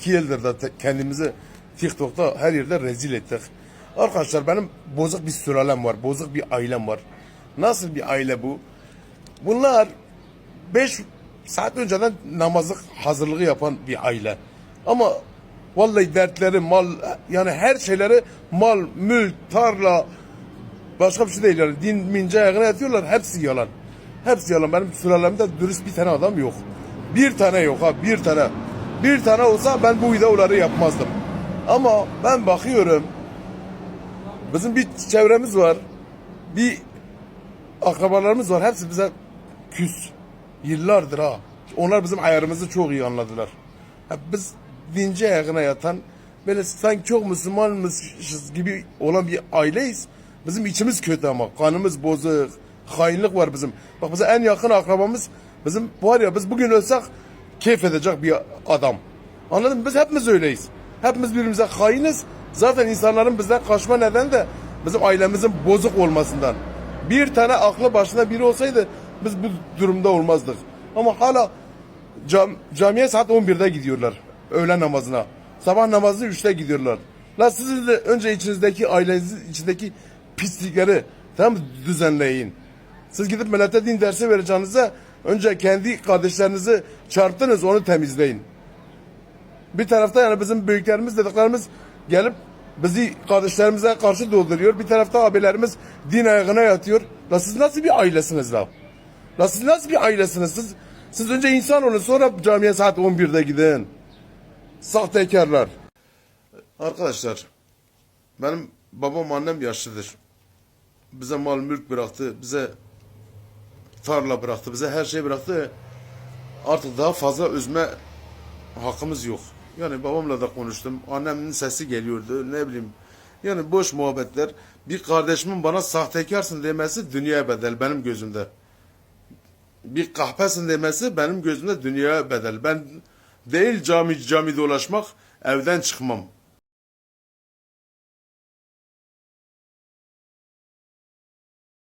iki yıldır da kendimizi TikTok'ta her yerde rezil ettik. Arkadaşlar benim bozuk bir sülalem var. Bozuk bir ailem var. Nasıl bir aile bu? Bunlar 5 saat önceden namazlık hazırlığı yapan bir aile. Ama vallahi dertleri mal yani her şeyleri mal, mülk, tarla başka bir şey değil yani. Din mince ayağına yatıyorlar hepsi yalan. Hepsi yalan. Benim sülalemde dürüst bir tane adam yok. Bir tane yok ha bir tane. Bir tane olsa ben bu videoları yapmazdım. Ama ben bakıyorum bizim bir çevremiz var. Bir akrabalarımız var. Hepsi bize küs. Yıllardır ha. Onlar bizim ayarımızı çok iyi anladılar. Biz dinci ayağına yatan böyle sanki çok Müslümanmışız gibi olan bir aileyiz. Bizim içimiz kötü ama kanımız bozuk. Hainlik var bizim. Bak bize en yakın akrabamız bizim var ya biz bugün ölsek keyif edecek bir adam. Anladın mı? Biz hepimiz öyleyiz. Hepimiz birbirimize hainiz. Zaten insanların bizden kaçma nedeni de bizim ailemizin bozuk olmasından. Bir tane aklı başında biri olsaydı biz bu durumda olmazdık. Ama hala cam, camiye saat 11'de gidiyorlar. Öğlen namazına. Sabah namazını 3'te gidiyorlar. La siz de önce içinizdeki ailenizin içindeki pislikleri mı düzenleyin. Siz gidip millete din dersi vereceğinize önce kendi kardeşlerinizi çarptınız onu temizleyin. Bir tarafta yani bizim büyüklerimiz dediklerimiz gelip bizi kardeşlerimize karşı dolduruyor. Bir tarafta abilerimiz din ayağına yatıyor. La siz nasıl bir ailesiniz la? La siz nasıl bir ailesiniz? Siz, siz önce insan olun sonra camiye saat 11'de gidin. Sahtekarlar. Arkadaşlar benim babam annem yaşlıdır. Bize mal mülk bıraktı. Bize tarla bıraktı. Bize her şey bıraktı. Artık daha fazla üzme hakkımız yok. Yani babamla da konuştum. Annemin sesi geliyordu. Ne bileyim. Yani boş muhabbetler. Bir kardeşimin bana sahtekarsın demesi dünya bedel benim gözümde. Bir kahpesin demesi benim gözümde dünya bedel. Ben değil cami cami dolaşmak evden çıkmam.